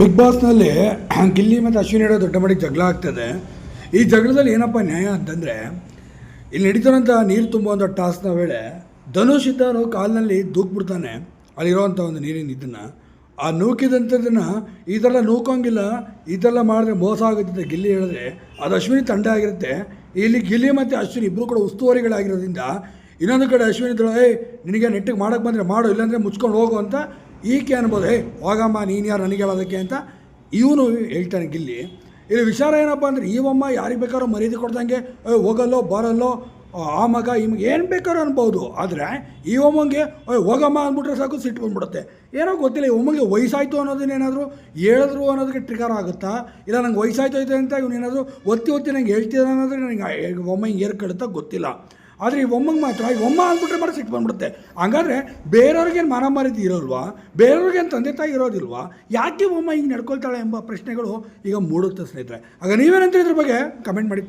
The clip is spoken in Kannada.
ಬಿಗ್ ಬಾಸ್ನಲ್ಲಿ ಗಿಲ್ಲಿ ಮತ್ತು ಅಶ್ವಿನಿ ಹೇಳೋ ದೊಡ್ಡ ಮಟ್ಟಿಗೆ ಜಗಳ ಆಗ್ತದೆ. ಈ ಜಗಳದಲ್ಲಿ ಏನಪ್ಪ ನ್ಯಾಯ ಅಂತಂದರೆ, ಇಲ್ಲಿ ನಡೀತಾರಂಥ ನೀರು ತುಂಬುವಂಥ ಟಾಸ್ಕ್ನ ವೇಳೆ ಧನುಷ್ ಇದ್ದವನು ಕಾಲಿನಲ್ಲಿ ದೂಕ್ಬಿಡ್ತಾನೆ. ಅಲ್ಲಿರೋವಂಥ ಒಂದು ನೀರಿನ ಇದನ್ನು. ಆ ನೂಕಿದಂಥದ್ದನ್ನು ಈ ಥರ ನೂಕೋಂಗಿಲ್ಲ, ಈ ಥರ ಮಾಡಿದ್ರೆ ಮೋಸ ಆಗುತ್ತೆ ಅಂತ ಗಿಲ್ಲಿ ಹೇಳಿದ್ರೆ ಅದು ಅಶ್ವಿನಿ ತಂಡ ಆಗಿರುತ್ತೆ. ಇಲ್ಲಿ ಗಿಲ್ಲಿ ಮತ್ತು ಅಶ್ವಿನಿ ಇಬ್ಬರು ಕೂಡ ಉಸ್ತುವಾರಿಗಳಾಗಿರೋದ್ರಿಂದ ಇನ್ನೊಂದು ಕಡೆ ಅಶ್ವಿನಿ ಏಯ್, ನಿನಗೆ ನೆಟ್ಟಿಗೆ ಮಾಡೋಕ್ಕೆ ಬಂದರೆ ಮಾಡು, ಇಲ್ಲಾಂದರೆ ಮುಚ್ಕೊಂಡು ಹೋಗು ಅಂತ ಈಕೆ ಅನ್ಬೋದು, ಹೇ, ಹೋಗಮ್ಮ, ನೀನು ಯಾರು ನನಗೆ ಹೇಳೋದಕ್ಕೆ ಅಂತ ಇವನು ಹೇಳ್ತಾನೆ ಗಿಲ್ಲಿ. ಇಲ್ಲಿ ವಿಚಾರ ಏನಪ್ಪ ಅಂದರೆ ಇವಮ್ಮ ಯಾರಿಗೆ ಬೇಕಾದ್ರೂ ಮರ್ಯಾದೆ ಕೊಡ್ದಂಗೆ ಹೋಗಲ್ಲೋ, ಬರಲ್ಲೋ, ಆ ಮಗ ಇಮ್ಗೆ ಏನು ಬೇಕಾದ್ರೂ ಅನ್ಬೋದು. ಆದರೆ ಈ ಒಮ್ಮಂಗೆ ಹೋಗಮ್ಮ ಅಂದ್ಬಿಟ್ರೆ ಸಾಕು, ಸಿಟ್ಟು ಬಂದ್ಬಿಡುತ್ತೆ. ಏನೋ ಗೊತ್ತಿಲ್ಲ ಈ ಒಮ್ಮಂಗೆ ಅನ್ನೋದನ್ನ ಅನ್ನೋದನ್ನೇನಾದರೂ ಹೇಳಿದ್ರು ಅನ್ನೋದಕ್ಕೆ ಟ್ರಿಗರ್ ಆಗುತ್ತಾ? ಇಲ್ಲ, ನಂಗೆ ವಯಸ್ಸಾಯ್ತು ಅಂತ ಇವನೇನಾದರೂ ಒತ್ತಿ ಒತ್ತಿ ನಂಗೆ ಹೇಳ್ತಿದ್ದಾನೆ ಅನ್ನೋದ್ರೆ ನನಗೆ ಒಮ್ಮ ಏರ್ಕಡುತ್ತಾ ಗೊತ್ತಿಲ್ಲ. ಆದರೆ ಈ ಒಮ್ಮಂಗೆ ಮಾತ್ರ, ಈ ಒಮ್ಮ ಅಂದ್ಬಿಟ್ರೆ ಮಾತ್ರ ಸಿಟ್ಟು ಬಂದ್ಬಿಡುತ್ತೆ. ಹಂಗಾದ್ರೆ ಬೇರೆಯವ್ರಿಗೇನು ಮಾನ ಮರ್ಯಾದೆ ಇರೋಲ್ವಾ? ಬೇರೆಯವ್ರಿಗೇನು ತಂದೆ ತಾಯಿ ಇರೋದಿಲ್ವಾ? ಯಾಕೆ ಒಮ್ಮ ಹಿಂಗೆ ನಡ್ಕೊಳ್ತಾಳೆ ಎಂಬ ಪ್ರಶ್ನೆಗಳು ಈಗ ಮೂಡುತ್ತೆ ಸ್ನೇಹಿತರೆ. ಆಗ ನೀವೇನಂತ ಇದ್ರ ಬಗ್ಗೆ? ಕಮೆಂಟ್ ಮಾಡಿ.